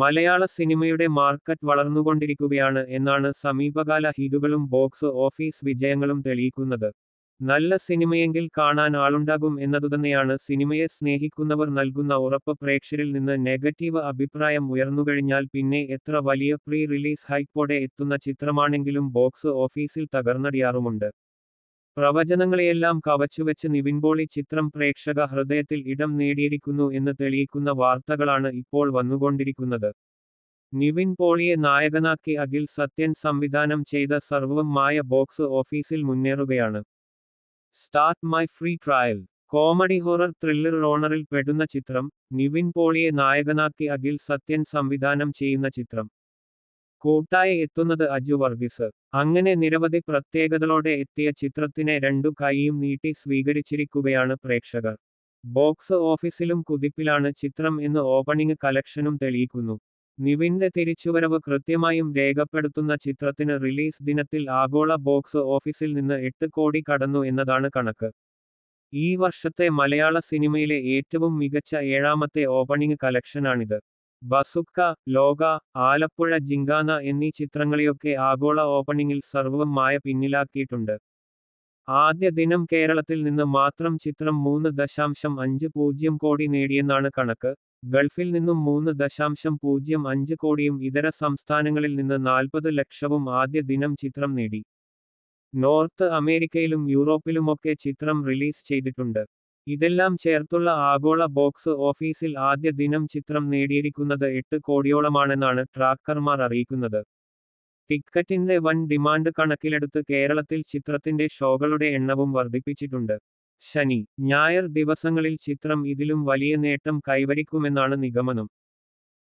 മലയാള സിനിമയുടെ മാർക്കറ്റ് വളർന്നുകൊണ്ടിരിക്കുകയാണ് എന്നാണ് സമീപകാല ഹിറ്റുകളും ബോക്സ് ഓഫീസ് വിജയങ്ങളും തെളിയിക്കുന്നത്. നല്ല സിനിമയെങ്കിൽ കാണാൻ ആളുണ്ടാകും എന്നതുതന്നെയാണ് സിനിമയെ സ്നേഹിക്കുന്നവർ നൽകുന്ന ഉറപ്പ് പ്രേക്ഷകരിൽ നിന്ന് നെഗറ്റീവ് അഭിപ്രായം ഉയർന്നുകഴിഞ്ഞാൽ പിന്നെ എത്ര വലിയ പ്രീ റിലീസ് ഹൈപ്പോടെ എത്തുന്ന ചിത്രമാണെങ്കിലും ബോക്സ് ഓഫീസിൽ തകർന്നടിയാറുമുണ്ട്. പ്രവചനങ്ങളെയെല്ലാം കവച്ചുവെച്ച് നിവിൻപോളി ചിത്രം പ്രേക്ഷക ഹൃദയത്തിൽ ഇടം നേടിയിരിക്കുന്നു എന്ന് തെളിയിക്കുന്ന വാർത്തകളാണ് ഇപ്പോൾ വന്നുകൊണ്ടിരിക്കുന്നത്. നിവിൻ പോളിയെ നായകനാക്കി അഖിൽ സത്യൻ സംവിധാനം ചെയ്ത സർവം മായ ബോക്സ് ഓഫീസിൽ മുന്നേറുകയാണ്. Start my free trial. Comedy horror thriller റോണറിൽ പെടുന്ന ചിത്രം നിവിൻ പോളിയെ നായകനാക്കി അഖിൽ സത്യൻ സംവിധാനം ചെയ്യുന്ന ചിത്രം. കൂട്ടായി എത്തുന്നത് അജു വർഗീസ്. അങ്ങനെ നിരവധി പ്രത്യേകതകളോടെ എത്തിയ ചിത്രത്തിനെ രണ്ടു കൈയും നീട്ടി സ്വീകരിച്ചിരിക്കുകയാണ് പ്രേക്ഷകർ. ബോക്സ് ഓഫീസിലും കുതിപ്പിലാണ് ചിത്രം എന്ന് ഓപ്പണിംഗ് കലക്ഷനും തെളിയിക്കുന്നു. നിവിന്റെ തിരിച്ചുവരവ് കൃത്യമായും രേഖപ്പെടുത്തുന്ന ചിത്രത്തിന് റിലീസ് ദിനത്തിൽ ആഗോള ബോക്സ് ഓഫീസിൽ നിന്ന് എട്ട് കോടി കടന്നു എന്നതാണ് കണക്ക്. ഈ വർഷത്തെ മലയാള സിനിമയിലെ ഏറ്റവും മികച്ച ഏഴാമത്തെ ഓപ്പണിംഗ് കലക്ഷനാണിത്. ബസുക്ക ലോക ആലപ്പുഴ ജിങ്കാന എന്നീ ചിത്രങ്ങളെയൊക്കെ ആഗോള ഓപ്പണിംഗിൽ സർവം മായ പിന്നിലാക്കിയിട്ടുണ്ട്. ആദ്യ ദിനം കേരളത്തിൽ നിന്ന് മാത്രം ചിത്രം മൂന്ന് ദശാംശം അഞ്ച് പൂജ്യം കോടി നേടിയെന്നാണ് കണക്ക്. ഗൾഫിൽ നിന്നും മൂന്ന് ദശാംശം പൂജ്യം അഞ്ച് കോടിയും ഇതര സംസ്ഥാനങ്ങളിൽ നിന്ന് നാൽപ്പത് ലക്ഷവും ആദ്യ ദിനം ചിത്രം നേടി. നോർത്ത് അമേരിക്കയിലും യൂറോപ്പിലുമൊക്കെ ചിത്രം റിലീസ് ചെയ്തിട്ടുണ്ട്. ഇതെല്ലാം ചേർത്തുള്ള ആഗോള ബോക്സ് ഓഫീസിൽ ആദ്യ ദിനം ചിത്രം നേടിയിരിക്കുന്നത് എട്ട് കോടിയോളമാണെന്നാണ് ട്രാക്കർമാർ അറിയിക്കുന്നത്. ടിക്കറ്റിന്റെ വൻ ഡിമാൻഡ് കണക്കിലെടുത്ത് കേരളത്തിൽ ചിത്രത്തിന്റെ ഷോകളുടെ എണ്ണവും വർദ്ധിപ്പിച്ചിട്ടുണ്ട്. ശനി ഞായർ ദിവസങ്ങളിൽ ചിത്രം ഇതിലും വലിയ നേട്ടം കൈവരിക്കുമെന്നാണ് നിഗമനം.